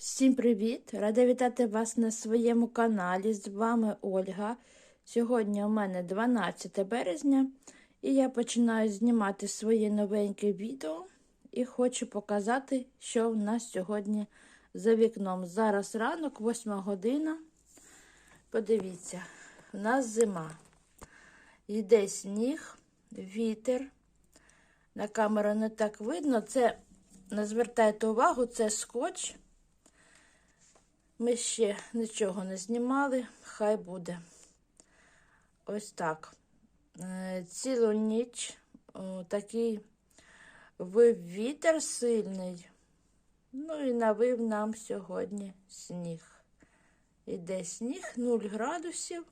Всім привіт! Рада вітати вас на своєму каналі. З вами Ольга. Сьогодні у мене 12 березня, і я починаю знімати своє новеньке відео і хочу показати, що в нас сьогодні за вікном. Зараз ранок, 8 година. Подивіться, у нас зима. Йде сніг, вітер. На камеру не так видно. Це, не звертайте увагу, це скотч. Ми ще нічого не знімали, хай буде. Ось так. Е, Цілу ніч такий вив вітер сильний. Ну і навив нам сьогодні сніг. Іде сніг 0 градусів.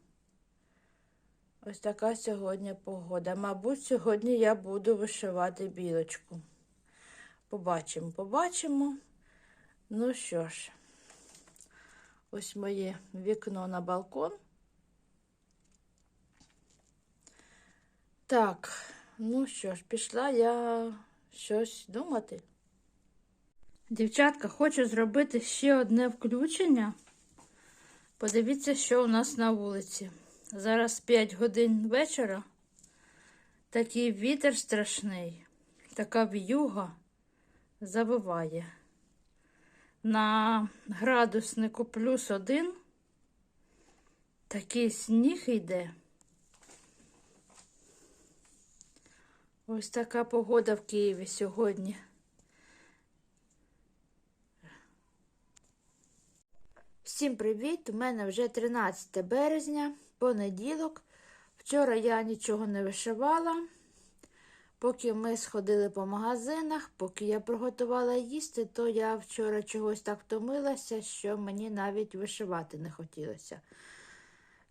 Ось така сьогодні погода. Мабуть, сьогодні я буду вишивати білочку. Побачимо, побачимо. Ну що ж. Ось моє вікно на балкон. Так, ну що ж, пішла я щось думати. Дівчатка, хочу зробити ще одне включення. Подивіться, що у нас на вулиці. Зараз 5 годин вечора. Такий вітер страшний, така в'юга завиває на градуснику плюс один. Такий сніг йде. Ось така погода в Києві сьогодні. Всім привіт! У мене вже 13 березня, понеділок. Вчора я нічого не вишивала. Поки ми сходили по магазинах, поки я приготувала їсти, то я вчора чогось так втомилася, що мені навіть вишивати не хотілося.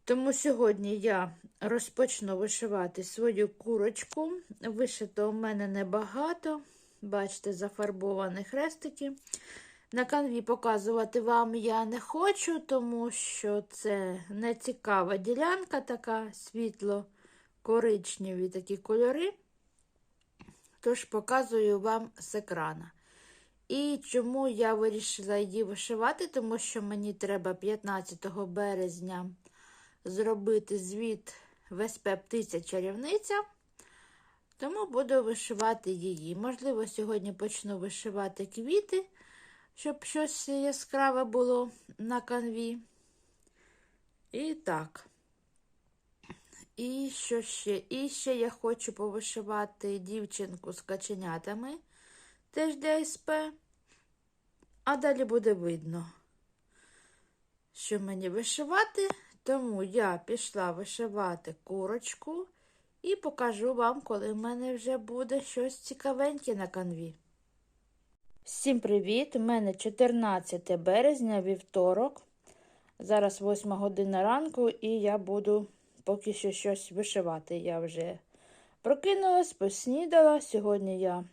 Тому сьогодні я розпочну вишивати свою курочку. Вишито у мене небагато, бачите, зафарбовані хрестики. На канві показувати вам я не хочу, тому що це не цікава ділянка, така світло-коричневі такі кольори. Тож показую вам з екрана. І чому я вирішила її вишивати, тому що мені треба 15 березня зробити звіт ВСП Птиця чарівниця. Тому буду вишивати її. Можливо, сьогодні почну вишивати квіти, щоб щось яскраве було на канві. І так. І що ще? І ще я хочу повишивати дівчинку з каченятами, теж ДСП. А далі буде видно, що мені вишивати. Тому я пішла вишивати курочку і покажу вам, коли в мене вже буде щось цікавеньке на канві. Всім привіт! У мене 14 березня, вівторок. Зараз 8 година ранку, і я буду поки що щось вишивати. Я вже прокинулась, поснідала. Сьогодні я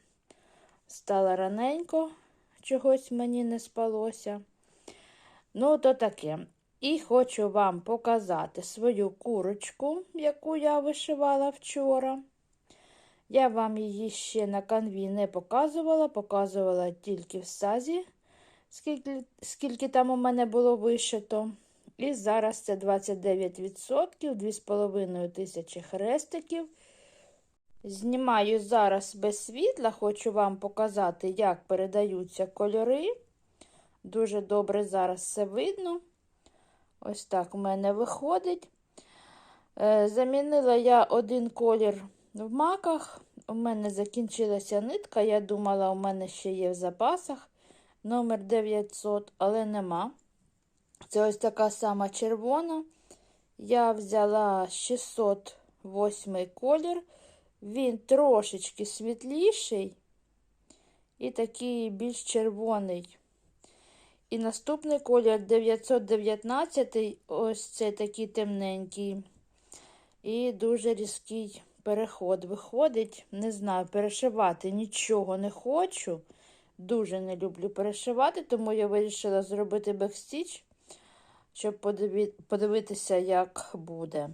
стала раненько, чогось мені не спалося. Ну, то таке. І хочу вам показати свою курочку, яку я вишивала вчора. Я вам її ще на канві не показувала, показувала тільки в сазі, скільки, скільки там у мене було вишито. І зараз це 29%, 2,5 тисячі хрестиків. Знімаю зараз без світла, хочу вам показати, як передаються кольори. Дуже добре зараз все видно. Ось так у мене виходить. Е, замінила я один колір в маках. У мене закінчилася нитка. Я думала, у мене ще є в запасах номер 900, але нема. Це ось така сама червона. Я взяла 608 колір. Він трошечки світліший і такий більш червоний. І наступний колір 919 ось це такий темненький. І дуже різкий переход виходить. Не знаю, перешивати нічого не хочу. Дуже не люблю перешивати, тому я вирішила зробити бекстіч щоб подивитися, як буде.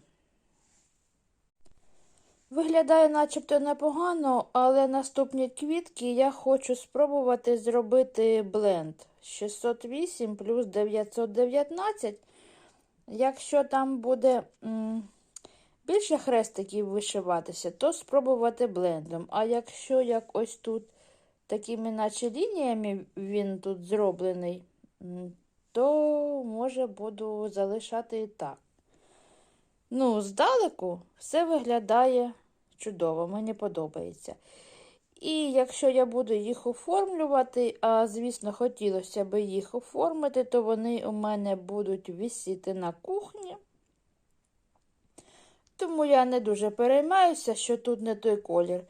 Виглядає начебто непогано, але наступні квітки я хочу спробувати зробити бленд, 608 плюс 919. Якщо там буде більше хрестиків вишиватися, то спробувати блендом. А якщо як ось тут такими наче лініями він тут зроблений, то може буду залишати і так. Ну, здалеку все виглядає чудово, мені подобається. І якщо я буду їх оформлювати, а звісно, хотілося б їх оформити, то вони у мене будуть висіти на кухні. Тому я не дуже переймаюся, що тут не той колір.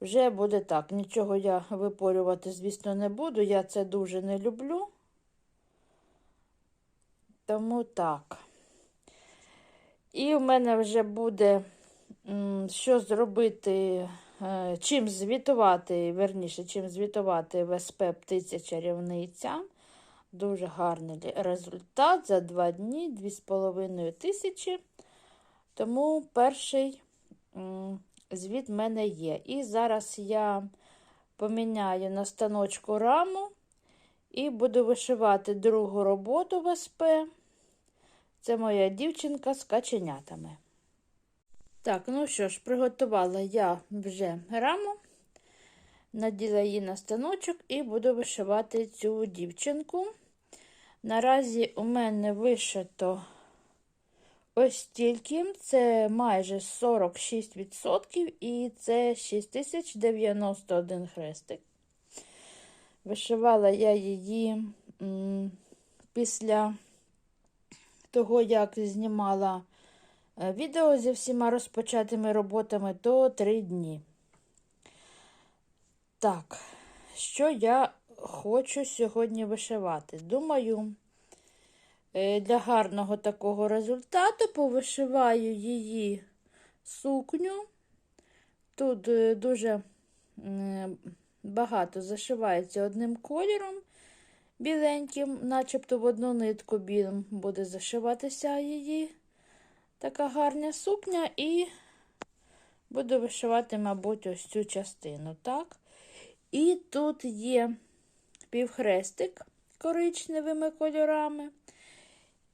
Вже буде так. Нічого я випорювати, звісно, не буду. Я це дуже не люблю. Тому так. І в мене вже буде що зробити, е, чим звітувати, верніше, чим звітувати в СП птиця чарівниця. Дуже гарний результат за два дні, 2,5 тисячі. Тому перший звіт в мене є. І зараз я поміняю на станочку раму і буду вишивати другу роботу в СП. Це моя дівчинка з каченятами. Так, ну що ж, приготувала я вже раму, наділа її на станочок і буду вишивати цю дівчинку. Наразі у мене вишито ось стільки, це майже 46%, і це 6091 хрестик. Вишивала я її після того, як знімала е, відео зі всіма розпочатими роботами, то 3 дні. Так, що я хочу сьогодні вишивати? Думаю, е, для гарного такого результату повишиваю її сукню. Тут е, дуже багато зашивається одним кольором біленьким, начебто в одну нитку білим буде зашиватися її така гарна сукня, і буду вишивати, мабуть, ось цю частину, так? І тут є півхрестик коричневими кольорами.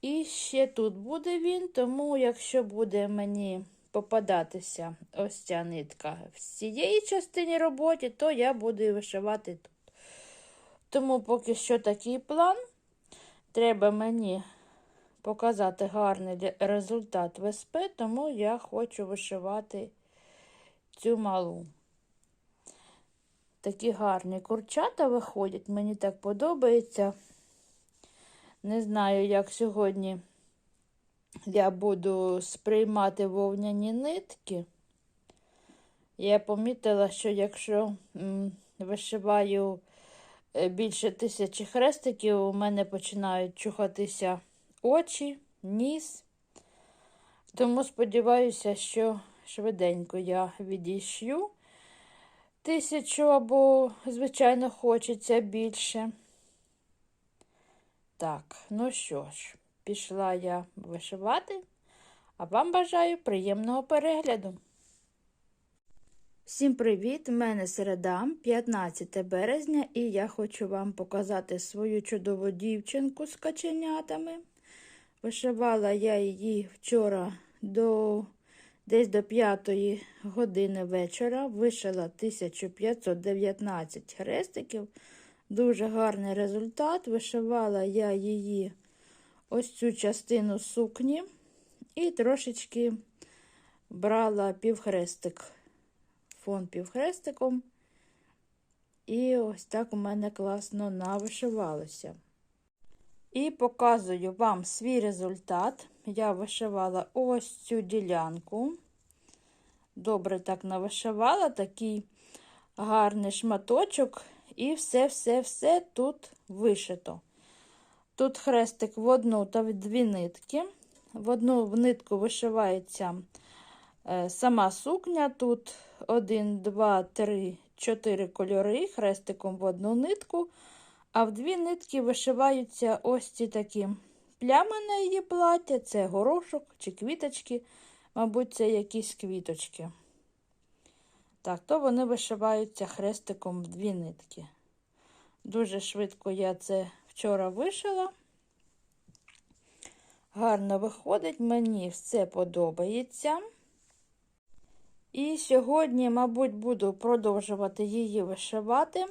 І ще тут буде він, тому якщо буде мені попадатися ось ця нитка в цієї частині роботи, то я буду і вишивати тут. Тому поки що такий план. Треба мені показати гарний результат в СП, тому я хочу вишивати цю малу. Такі гарні курчата виходять, мені так подобається. Не знаю, як сьогодні я буду сприймати вовняні нитки. Я помітила, що якщо вишиваю е, більше тисячі хрестиків, у мене починають чухатися очі, ніс. Тому сподіваюся, що швиденько я відійшю тисячу або, звичайно, хочеться більше. Так, ну що ж, пішла я вишивати, а вам бажаю приємного перегляду. Всім привіт! У мене середа, 15 березня, і я хочу вам показати свою чудову дівчинку з каченятами. Вишивала я її вчора до десь до 5 години вечора. Вишила 1519 хрестиків. Дуже гарний результат. Вишивала я її ось цю частину сукні і трошечки брала півхрестик, фон півхрестиком. І ось так у мене класно навишивалося. І показую вам свій результат. Я вишивала ось цю ділянку. Добре так навишивала, такий гарний шматочок, і все-все-все тут вишито. Тут хрестик в одну та в дві нитки. В одну нитку вишивається е, сама сукня. Тут 1, 2, 3, 4 кольори, хрестиком в одну нитку. А в дві нитки вишиваються ось ці такі плями на її плаття. Це горошок чи квіточки, мабуть, це якісь квіточки. Так, то вони вишиваються хрестиком в дві нитки. Дуже швидко я це вчора вишила. Гарно виходить, мені все подобається. І сьогодні, мабуть, буду продовжувати її вишивати.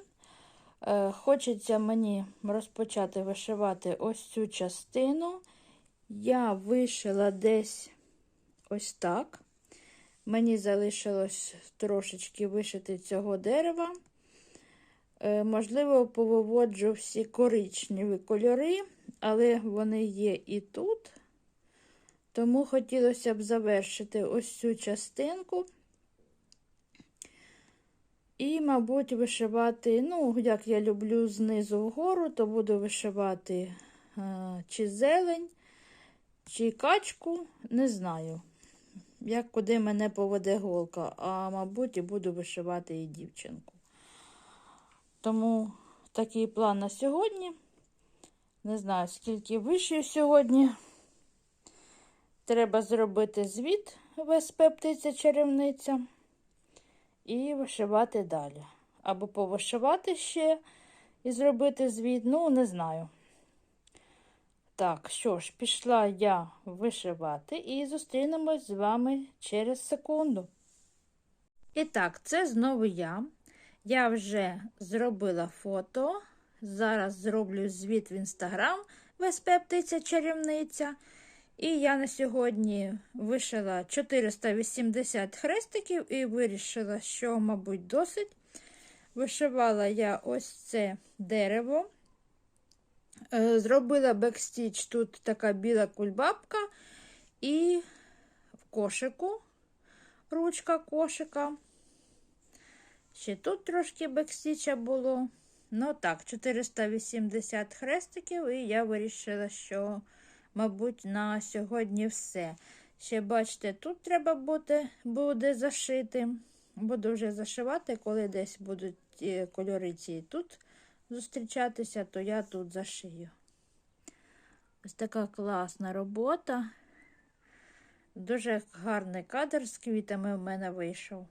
Е, Хочеться мені розпочати вишивати ось цю частину. Я вишила десь ось так. Мені залишилось трошечки вишити цього дерева. Е, Можливо, повиводжу всі коричневі кольори, але вони є і тут. Тому хотілося б завершити ось цю частинку. І, мабуть, вишивати, ну, як я люблю знизу вгору, то буду вишивати е, чи зелень, чи качку, не знаю, як куди мене поведе голка, а, мабуть, і буду вишивати і дівчинку. Тому такий план на сьогодні. Не знаю, скільки вишив сьогодні. Треба зробити звіт в СП птиця чарівниця і вишивати далі. Або повишивати ще і зробити звіт, ну, не знаю. Так, що ж, пішла я вишивати і зустрінемось з вами через секунду. І так, це знову я. Я вже зробила фото. Зараз зроблю звіт в інстаграм ВСП Птиця Чарівниця. І я на сьогодні вишила 480 хрестиків і вирішила, що, мабуть, досить. Вишивала я ось це дерево. Е, Зробила бекстіч, тут така біла кульбабка, і в кошику ручка кошика. Ще тут трошки бекстіча було. Ну так, 480 хрестиків, і я вирішила, що, мабуть, на сьогодні все. Ще, бачите, тут треба буде, буде зашити. Буду вже зашивати, коли десь будуть е, кольори ці тут зустрічатися, то я тут зашию. Ось така класна робота. Дуже гарний кадр з квітами в мене вийшов.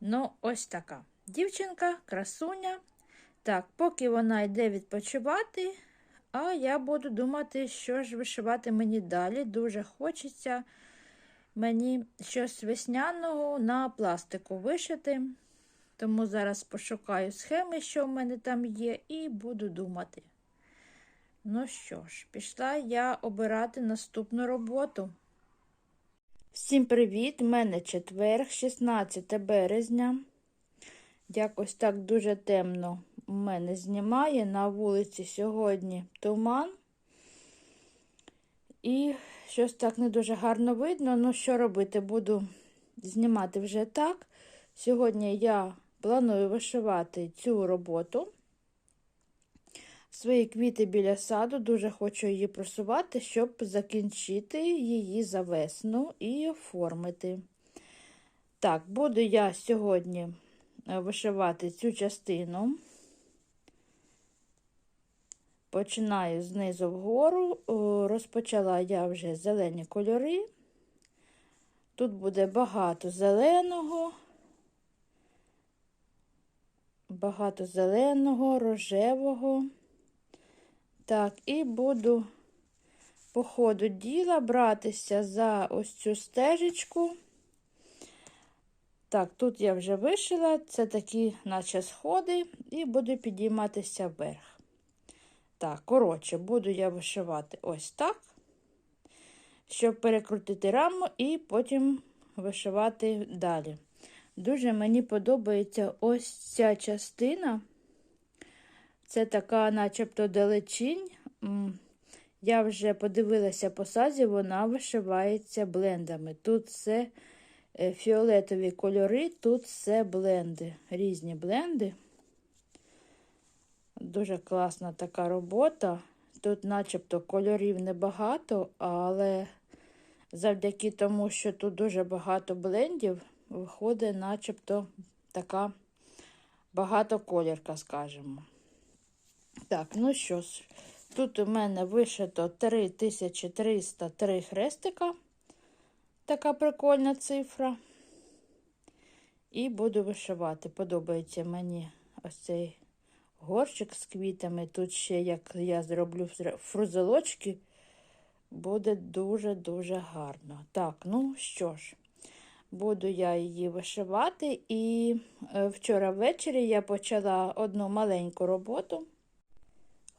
Ну, ось така. Дівчинка, красуня. Так, поки вона йде відпочивати, а я буду думати, що ж вишивати мені далі. Дуже хочеться мені щось весняного на пластику вишити. Тому зараз пошукаю схеми, що в мене там є, і буду думати. Ну що ж, пішла я обирати наступну роботу. Всім привіт! У мене четверг, 16 березня. Якось так дуже темно у мене знімає. На вулиці сьогодні туман. І щось так не дуже гарно видно. Ну, що робити, буду знімати вже так. Сьогодні я планую вишивати цю роботу. Свої квіти біля саду, дуже хочу її просувати, щоб закінчити її за весну і оформити. Так, буду я сьогодні вишивати цю частину. Починаю знизу вгору, розпочала я вже зелені кольори. Тут буде багато зеленого, багато зеленого, рожевого. Так, і буду по ходу діла братися за ось цю стежечку. Так, тут я вже вишила, це такі, наче сходи, і буду підійматися вверх. Так, коротше, буду я вишивати ось так, щоб перекрутити раму і потім вишивати далі. Дуже мені подобається ось ця частина. Це така, начебто, далечінь. Я вже подивилася по сазі, вона вишивається блендами. Тут все е, фіолетові кольори, тут все бленди, різні бленди. Дуже класна така робота. Тут, начебто, кольорів небагато, але завдяки тому, що тут дуже багато блендів, виходить, начебто, така багатоколірка, скажімо. Так, ну що ж, тут у мене вишито 3303 хрестика. Така прикольна цифра. І буду вишивати. Подобається мені ось цей горщик з квітами. Тут ще, як я зроблю фрузелочки, буде дуже-дуже гарно. Так, ну що ж, буду я її вишивати. І е, вчора ввечері я почала одну маленьку роботу.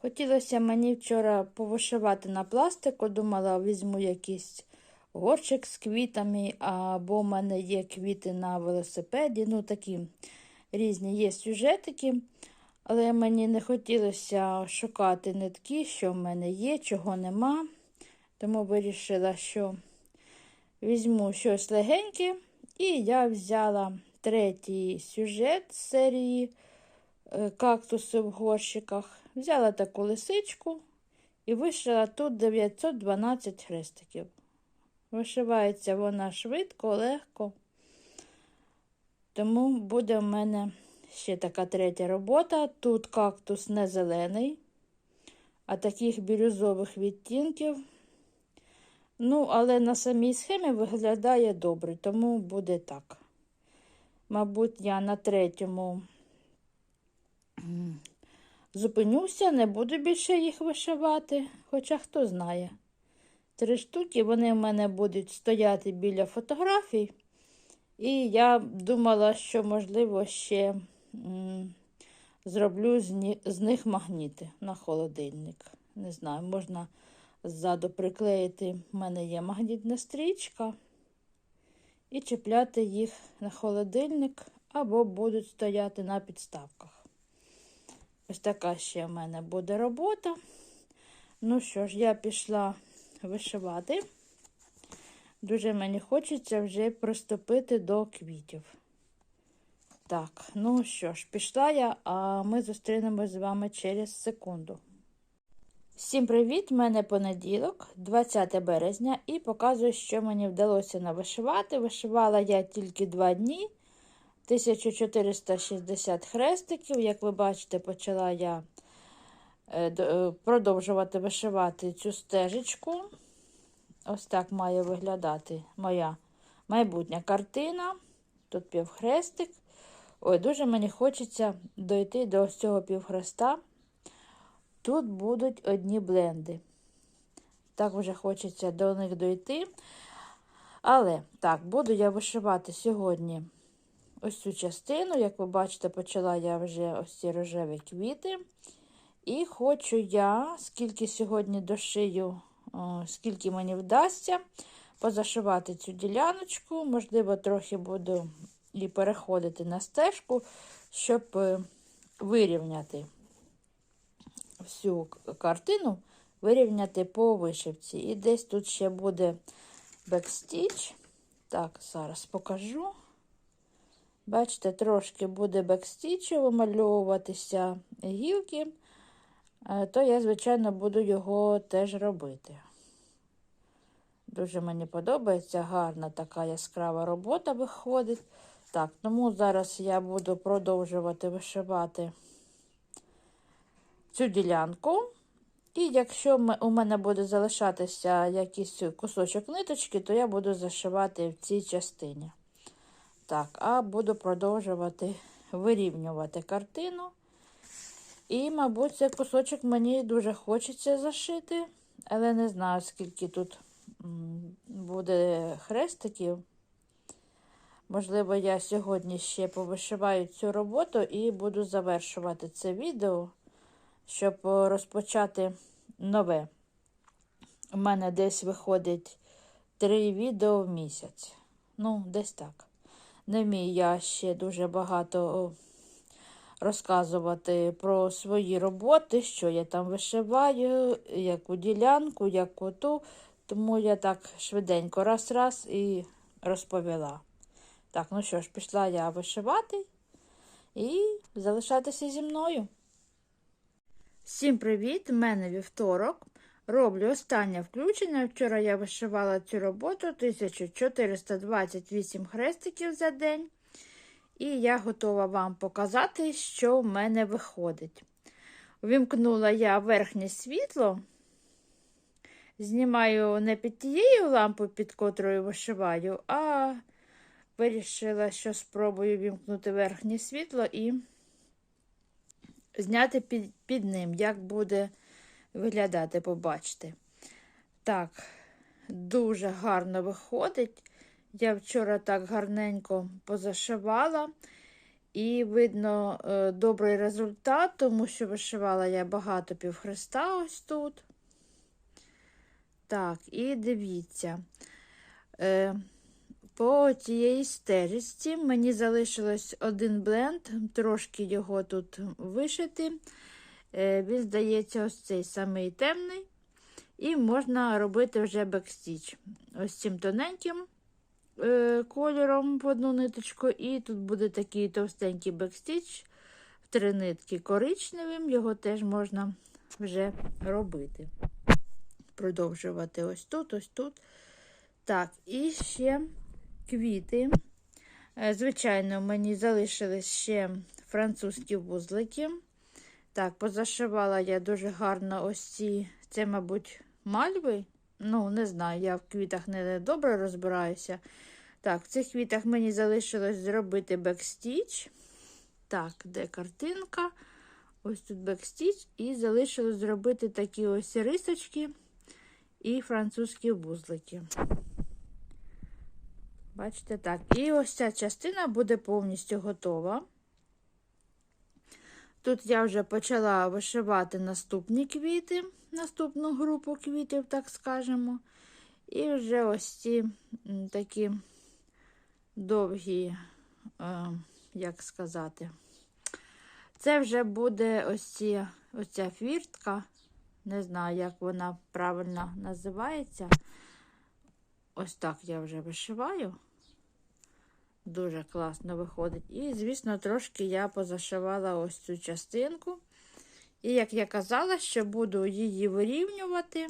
Хотілося мені вчора повишивати на пластику, думала, візьму якийсь горщик з квітами, або в мене є квіти на велосипеді. Ну, такі різні є сюжетики. Але мені не хотілося шукати нитки, що в мене є, чого нема. Тому вирішила, що візьму щось легеньке. І я взяла третій сюжет з серії е, кактуси в горщиках. Взяла таку лисичку і вишила тут 912 хрестиків. Вишивається вона швидко, легко. Тому буде в мене ще така третя робота. Тут кактус не зелений, а таких бірюзових відтінків. Ну, але на самій схемі виглядає добре, тому буде так. Мабуть, я на третьому зупинюся, не буду більше їх вишивати, хоча хто знає. Три штуки вони в мене будуть стояти біля фотографій. І я думала, що, можливо, ще зроблю з, них магніти на холодильник. Не знаю, можна ззаду приклеїти. У мене є магнітна стрічка. І чіпляти їх на холодильник або будуть стояти на підставках. Ось така ще в мене буде робота. Ну що ж, я пішла вишивати. Дуже мені хочеться вже приступити до квітів. Так, ну що ж, пішла я, а ми зустрінемось з вами через секунду. Всім привіт! У мене понеділок, 20 березня, і показую, що мені вдалося навишивати. Вишивала я тільки два дні. 1460 хрестиків. Як ви бачите, почала я продовжувати вишивати цю стежечку. Ось так має виглядати моя майбутня картина. Тут півхрестик. Ой, дуже мені хочеться дойти до цього півхреста. Тут будуть одні бленди. Так вже хочеться до них дойти. Але так, буду я вишивати сьогодні ось цю частину. Як ви бачите, почала я вже ось ці рожеві квіти. І хочу я, скільки сьогодні дошию, скільки мені вдасться, позашивати цю діляночку. Можливо, трохи буду і переходити на стежку, щоб вирівняти всю картину, вирівняти по вишивці. І десь тут ще буде бекстіч. Так, зараз покажу. Бачите, трошки буде бекстічу вимальовуватися гілки, то я, звичайно, буду його теж робити. Дуже мені подобається, гарна така яскрава робота виходить. Так, тому зараз я буду продовжувати вишивати цю ділянку. І якщо у мене буде залишатися якийсь кусочок ниточки, то я буду зашивати в цій частині. Так, а буду продовжувати вирівнювати картину. І, мабуть, цей кусочок мені дуже хочеться зашити, але не знаю, скільки тут буде хрестиків. Можливо, я сьогодні ще повишиваю цю роботу і буду завершувати це відео, щоб розпочати нове. У мене десь виходить три відео в місяць. Ну, десь так. Не вмію я ще дуже багато розказувати про свої роботи, що я там вишиваю, яку ділянку, яку ту. Тому я так швиденько раз-раз і розповіла. Так, ну що ж, пішла я вишивати і залишатися зі мною. Всім привіт! У мене вівторок. Роблю останнє включення. Вчора я вишивала цю роботу 1428 хрестиків за день. І я готова вам показати, що в мене виходить. Вимкнула я верхнє світло. Знімаю не під тією лампою, під котрою вишиваю, а вирішила, що спробую вімкнути верхнє світло і зняти під, під ним, як буде виглядати, побачите. Так, дуже гарно виходить. Я вчора так гарненько позашивала. І видно е, добрий результат, тому що вишивала я багато півхреста ось тут. Так, і дивіться. Е, По цієї стежечці мені залишилось один бленд, трошки його тут вишити. Е, Він, здається, ось цей самий темний. І можна робити вже бекстіч. Ось цим тоненьким е, кольором в одну ниточку. І тут буде такий товстенький бекстіч в три нитки коричневим. Його теж можна вже робити. Продовжувати ось тут, ось тут. Так, і ще квіти. Е, Звичайно, мені залишились ще французькі вузлики. Так, позашивала я дуже гарно ось ці, це, мабуть, мальви. Ну, не знаю, я в квітах не добре розбираюся. Так, в цих квітах мені залишилось зробити бекстіч. Так, де картинка? Ось тут бекстіч. І залишилось зробити такі ось рисочки і французькі вузлики. Бачите, так. І ось ця частина буде повністю готова. Тут я вже почала вишивати наступні квіти, наступну групу квітів, так скажемо. І вже ось ці такі довгі, е, як сказати, це вже буде ось ці, ця фіртка. Не знаю, як вона правильно називається. Ось так я вже вишиваю. Дуже класно виходить. І, звісно, трошки я позашивала ось цю частинку. І, як я казала, що буду її вирівнювати,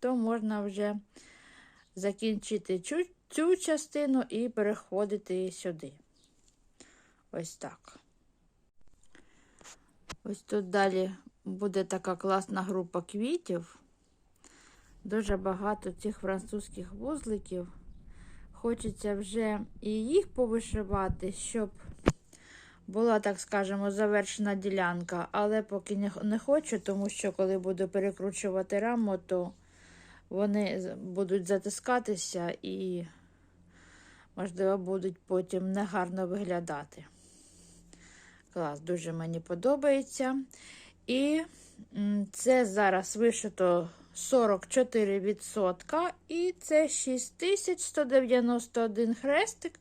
то можна вже закінчити цю, частину і переходити сюди. Ось так. Ось тут далі буде така класна група квітів. Дуже багато цих французьких вузликів. Хочеться вже і їх повишивати, щоб була, так скажемо, завершена ділянка, але поки не, хочу, тому що коли буду перекручувати раму, то вони будуть затискатися і, можливо, будуть потім негарно виглядати. Клас, дуже мені подобається. І це зараз вишито 44%. І це 6191 хрестик.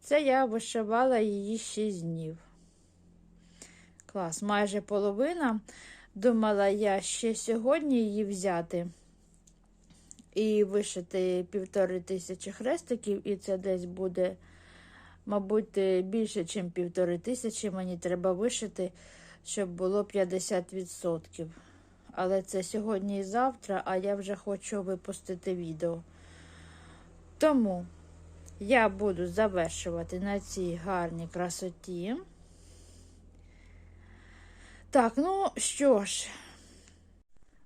Це я вишивала її 6 днів. Клас, майже половина. Думала я ще сьогодні її взяти і вишити півтори тисячі хрестиків, і це десь буде, мабуть, більше, ніж півтори тисячі. Мені треба вишити, щоб було 50%. Але це сьогодні і завтра, а я вже хочу випустити відео. Тому я буду завершувати на цій гарній красоті. Так, ну що ж,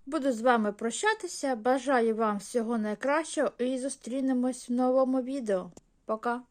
буду з вами прощатися. Бажаю вам всього найкращого і зустрінемось в новому відео. Пока!